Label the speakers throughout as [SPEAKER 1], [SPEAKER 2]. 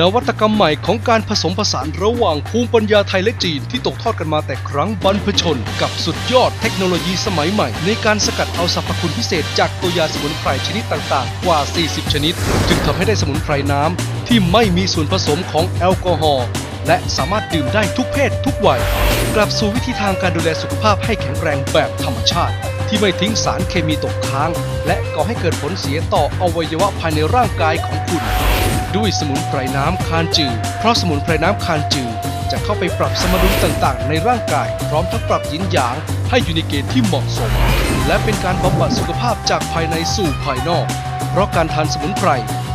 [SPEAKER 1] นวัตกรรมใหม่ของการผสมผสานระหว่างภูมิปัญญาไทยและจีนที่ตกทอดกันมาแต่ครั้งบรรพชน กับสุดยอดเทคโนโลยีสมัยใหม่ ในการสกัดเอาสรรพคุณพิเศษจากตัวยาสมุนไพรชนิดต่างๆ กว่า 40 ชนิด จึงทำให้ได้สมุนไพรน้ำที่ไม่มีส่วนผสมของแอลกอฮอล์และสามารถดื่มได้ทุกเพศทุกวัย กลับสู่วิธีทางการดูแลสุขภาพให้แข็งแรงแบบธรรมชาติ ที่ไม่ทิ้งสารเคมีตกค้าง และก่อให้เกิดผลเสียต่ออวัยวะภายในร่างกายของคุณ ด้วยสมุนไพรน้ำคานจือเพราะสมุนไพรน้ำคานจือจะเข้าไปปรับสมดุลต่างๆ ในร่างกาย พร้อมทั้งปรับยินหยาง ให้อยู่ในเกณฑ์ที่เหมาะสม และเป็นการบำบัดสุขภาพจากภายในสู่ภายนอก เพราะการทานสมุนไพร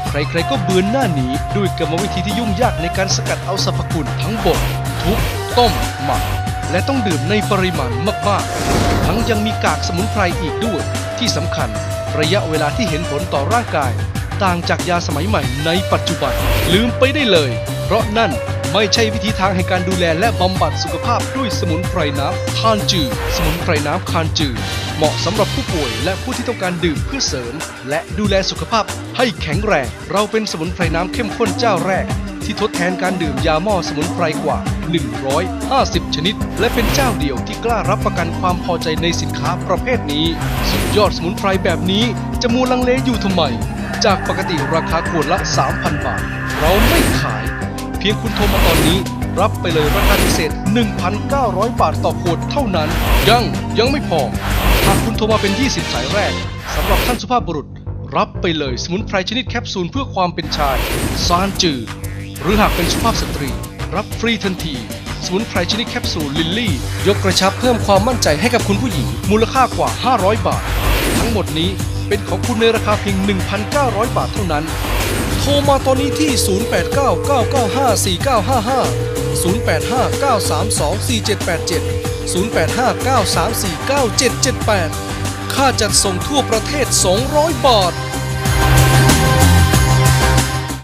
[SPEAKER 1] ใครๆก็เบือนหน้าหนีด้วยกรรมวิธีที่ยุ่งยากในการสกัดเอาสรรพคุณทั้งบดทุบต้มหมัก และต้องดื่มในปริมาณมากๆ ทั้งยังมีกากสมุนไพรอีกด้วย ที่สำคัญ ระยะเวลาที่เห็นผลต่อร่างกาย ต่างจากยาสมัยใหม่ในปัจจุบัน ลืมไปได้เลย เพราะนั่นไม่ใช่วิธีทางแห่งการดูแลและบำบัดสุขภาพด้วยสมุนไพรน้ำคานจืดสมุนไพรน้ำคานจืดเหมาะสำหรับผู้ป่วยและผู้ที่ต้องการดื่มเพื่อเสริม และดูแลสุขภาพให้แข็งแรง เราเป็นสมุนไพรน้ำเข้มข้นเจ้าแรก ที่ทดแทนการดื่มยาหม้อสมุนไพรกว่า 150 ชนิด และเป็นเจ้าเดียวที่กล้ารับประกันความพอใจในสินค้าประเภทนี้ สุดยอดสมุนไพรแบบนี้จะมูลังเลอยู่ทำไม จากปกติราคาขวดละ 3,000 บาท เราไม่ขาย เพียงคุณโทรมาตอนนี้ รับไปเลยราคาพิเศษ 1,900 บาทต่อขวดเท่านั้น ยังยังไม่พอ หากคุณโทรมาเป็น 20 สายแรกสำหรับท่านสุภาพบุรุษ รับไปเลยสมุนไพรชนิดแคปซูลเพื่อความเป็นชาย ซานจือ หรือหากเป็นสุภาพสตรี รับฟรีทันทีสมุนไพรชนิดแคปซูลลิลลี่ ยกกระชับเพิ่มความมั่นใจให้กับคุณผู้หญิง มูลค่ากว่า 500 บาท ทั้งหมดนี้ เป็นของคุณในราคาเพียง 1,900 บาทเท่านั้น โทรมาตอนนี้ที่ 0899954955 0859324787 0859349778 ค่าจัดส่งทั่วประเทศ 200 บาท